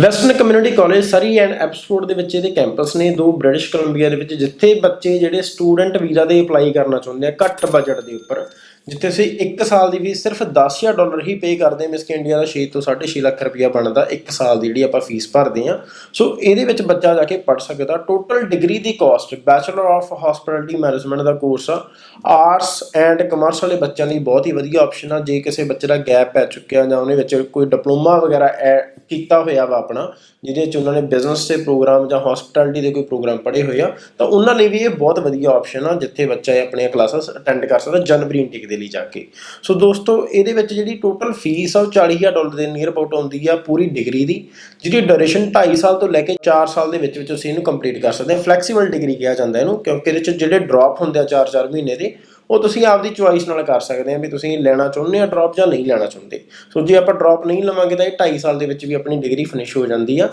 Western Community College Surrey and Abbotsford ਦੇ ਵਿੱਚ ਇਹਦੇ ਕੈਂਪਸ ਨੇ ਦੋ ਬ੍ਰਿਟਿਸ਼ ਕੋਲੰਬੀਆ ਦੇ ਵਿੱਚ ਜਿੱਥੇ ਬੱਚੇ ਜਿਹੜੇ ਸਟੂਡੈਂਟ ਵੀਜ਼ਾ ਦੇ ਅਪਲਾਈ ਕਰਨਾ ਚਾਹੁੰਦੇ ਆ, ਘੱਟ ਬਜਟ ਦੇ ਉੱਪਰ। ਜਿੱਥੇ ਅਸੀਂ 1 ਸਾਲ ਦੀ ਫੀਸ ਸਿਰਫ 10000 ਡਾਲਰ ਹੀ ਪੇ ਕਰਦੇ ਹਾਂ ਮਿਸ ਕਿ ਇੰਡੀਆ ਦਾ 6 ਤੋਂ 6.5 ਲੱਖ ਰੁਪਇਆ ਬਣਦਾ 1 ਸਾਲ ਦੀ ਜਿਹੜੀ ਆਪਾਂ ਫੀਸ ਭਰਦੇ ਹਾਂ। ਸੋ ਇਹਦੇ ਵਿੱਚ ਬੱਚਾ ਜਾ ਕੇ ਪੜ ਸਕਦਾ। Total degree the cost bachelor of hospitality management the course ਆ। ਆਰਟਸ ਐਂਡ ਕਮਰਸ ਵਾਲੇ ਬੱਚਿਆਂ ਲਈ ਬਹੁਤ ਹੀ ਵਧੀਆ ਆਪਸ਼ਨ ਆ। ਜੇ ਕਿਸੇ ਬੱਚੇ ਦਾ ਗੈਪ ਪੈ ਚੁੱਕਿਆ ਜਾਂ ਉਹਨੇ ਵਿੱਚ ਕੋਈ ਡਿਪਲੋਮਾ ਵਗੈਰਾ ਐ- ਕੀਤਾ ਹੋਇਆ ਵਾ ਆਪਣਾ, ਜਿਹਦੇ 'ਚ ਉਹਨਾਂ ਨੇ ਬਿਜ਼ਨਸ ਦੇ ਪ੍ਰੋਗਰਾਮ ਜਾਂ ਹਸਪਿਟੈਲਿਟੀ ਦੇ ਕੋਈ ਪ੍ਰੋਗਰਾਮ ਪੜ੍ਹੇ ਹੋਏ ਆ, ਤਾਂ ਉਹਨਾਂ ਲਈ ਵੀ ਇਹ ਬਹੁਤ ਵਧੀਆ ਆਪਸ਼ਨ ਆ, ਜਿੱਥੇ ਬੱਚਾ ਇਹ ਆਪਣੀਆਂ ਕਲਾਸਾਂ ਅਟੈਂਡ ਕਰ ਸਕਦਾ, ਜਨਵਰੀ ਇਨਟੇਕ ਦੇ ਲਈ ਜਾ ਕੇ। ਸੋ ਦੋਸਤੋ, ਇਹਦੇ ਵਿੱਚ ਜਿਹੜੀ ਟੋਟਲ ਫੀਸ ਆ, ਉਹ 40000 ਡਾਲਰ ਦੇ ਨੀਅਰ ਅਬਾਊਟ ਆਉਂਦੀ ਆ ਪੂਰੀ ਡਿਗਰੀ ਦੀ ਜਿਹਦੀ ਡਿਊਰੇਸ਼ਨ 2.5 ਸਾਲ ਤੋਂ ਲੈ ਕੇ 4 ਸਾਲ ਦੇ ਵਿੱਚ ਵਿੱਚ ਅਸੀਂ ਇਹਨੂੰ ਕੰਪਲੀਟ ਕਰ ਸਕਦੇ ਹਾਂ ਫਲੈਕਸੀਬਲ ਡਿਗਰੀ ਕਿਹਾ ਜਾਂਦਾ ਇਹਨੂੰ, ਕਿਉਂਕਿ ਇਹਦੇ ਚ ਜਿਹੜੇ ਡ੍ਰੌਪ ਹੁੰਦੇ ਆ 4-4 ਮਹੀਨੇ ਦੇ ਉਹ ਤੁਸੀਂ ਆਪਦੀ ਚੁਆਇਸ ਨਾਲ ਕਰ ਸਕਦੇ ਆ ਵੀ ਤੁਸੀਂ ਲੈਣਾ ਚਾਹੁੰਦੇ ਆ ਡ੍ਰੌਪ ਜਾਂ ਨਹੀਂ ਲੈਣਾ ਚਾਹੁੰਦੇ। ਸੋ ਜੇ ਆਪਾਂ ਡ੍ਰੌਪ ਨਹੀਂ ਲਵਾਂਗੇ ਤਾਂ ਇਹ 2.5 ਸਾਲ ਦੇ ਵਿੱਚ ਵੀ ਆਪਣੀ ਡਿਗਰੀ ਫਿਨਿਸ਼ ਹੋ ਜਾਂਦੀ ਆ।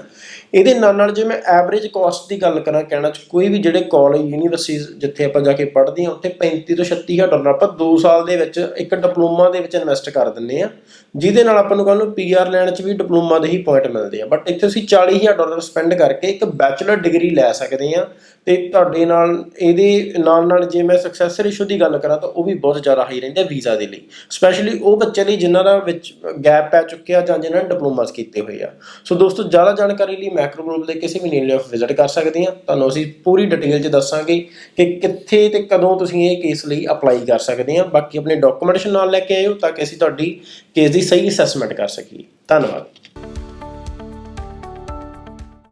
ਇਹਦੇ ਨਾਲ ਨਾਲ ਜੇ ਮੈਂ ਐਵਰੇਜ ਕਾਸਟ ਦੀ ਗੱਲ ਕਰਾਂ ਕਹਿਣਾ ਚ, ਕੋਈ ਵੀ ਜਿਹੜੇ ਕਾਲਜ ਯੂਨੀਵਰਸਿਟੀਜ਼ ਜਿੱਥੇ ਆਪਾਂ ਜਾ ਕੇ ਪੜ੍ਹਦੇ ਹਾਂ ਉੱਥੇ 35 ਤੋਂ 36000 ਡਾਲਰ ਆਪਾਂ 2 ਸਾਲ ਦੇ ਵਿੱਚ ਇੱਕ ਡਿਪਲੋਮਾ ਦੇ ਵਿੱਚ ਇਨਵੈਸਟ ਕਰ ਦਿੰਦੇ ਆ। ਜਿਹਦੇ ਨਾਲ ਆਪਾਂ ਨੂੰ ਕੱਲ ਨੂੰ ਪੀਆਰ ਲੈਣ ਚ ਵੀ ਡਿਪਲੋਮਾ ਦੇ ਹੀ ਪੁਆਇੰਟ ਮਿਲਦੇ ਆ। ਬਟ ਇੱਥੇ ਅਸੀਂ 40000 ਡਾਲਰ ਸਪੈਂਡ ਕਰਕੇ ਇੱਕ ਬੈਚਲਰ ਡਿਗਰੀ ਲੈ ਸਕਦੇ ਆ। ਤੇ ਤੁਹਾਡੇ ਨਾਲ, ਇਹਦੇ ਨਾਲ ਨਾਲ ਜੇ ਮੈਂ ਸਕਸੈਸ ਰੇਸ਼ੋ ਦੀ ਗੱਲ ਕਰਾਂ ਤਾਂ ਉਹ ਵੀ ਬਹੁਤ ਜ਼ਿਆਦਾ ਹਾਈ ਰਹਿੰਦੇ ਆ ਵੀਜ਼ਾ ਦੇ ਲਈ। ਸਪੈਸ਼ਲੀ ਉਹ ਬੱਚੇ ਲਈ ਜਿਨ੍ਹਾਂ ਦਾ ਵਿੱਚ ਗੈਪ ਪੈ ਚੁੱਕਿਆ ਜਾਂ ਜਿਨ੍ਹਾਂ ਨੇ ਡਿਪਲੋਮਾਸ ਕੀਤੇ ਹੋਏ ਆ। ਸੋ ਦੋਸਤੋ, ਜ਼ਿਆਦਾ ਜਾਣਕਾਰੀ ਲਈ ਮੈਕਰੋ ਗਰੁੱਪ ਦੇ ਕਿਸੇ ਵੀ ਨੀਲੇ ਆਫ ਵਿਜ਼ਿਟ ਕਰ ਸਕਦੇ ਆ। ਤੁਹਾਨੂੰ ਅਸੀਂ ਪੂਰੀ ਡਿਟੇਲ 'ਚ ਦੱਸਾਂਗੇ ਕਿ ਕਿੱਥੇ ਤੇ ਕਦੋਂ ਤੁਸੀਂ ਇਹ ਕੇਸ ਲਈ ਅਪਲਾਈ ਕਰ ਸਕਦੇ ਆ। ਬਾਕੀ ਆਪਣੇ ਡਾਕੂਮੈਂਟੇਸ਼ਨ ਨਾਲ ਲੈ ਕੇ ਆਇਓ ਤਾਂ ਕਿ ਅਸੀਂ ਤੁਹਾਡੀ ਕੇਸ ਦੀ ਸਹੀ ਅਸੈਸਮੈਂਟ ਕਰ ਸਕੀਏ। ਧੰਨਵਾਦ।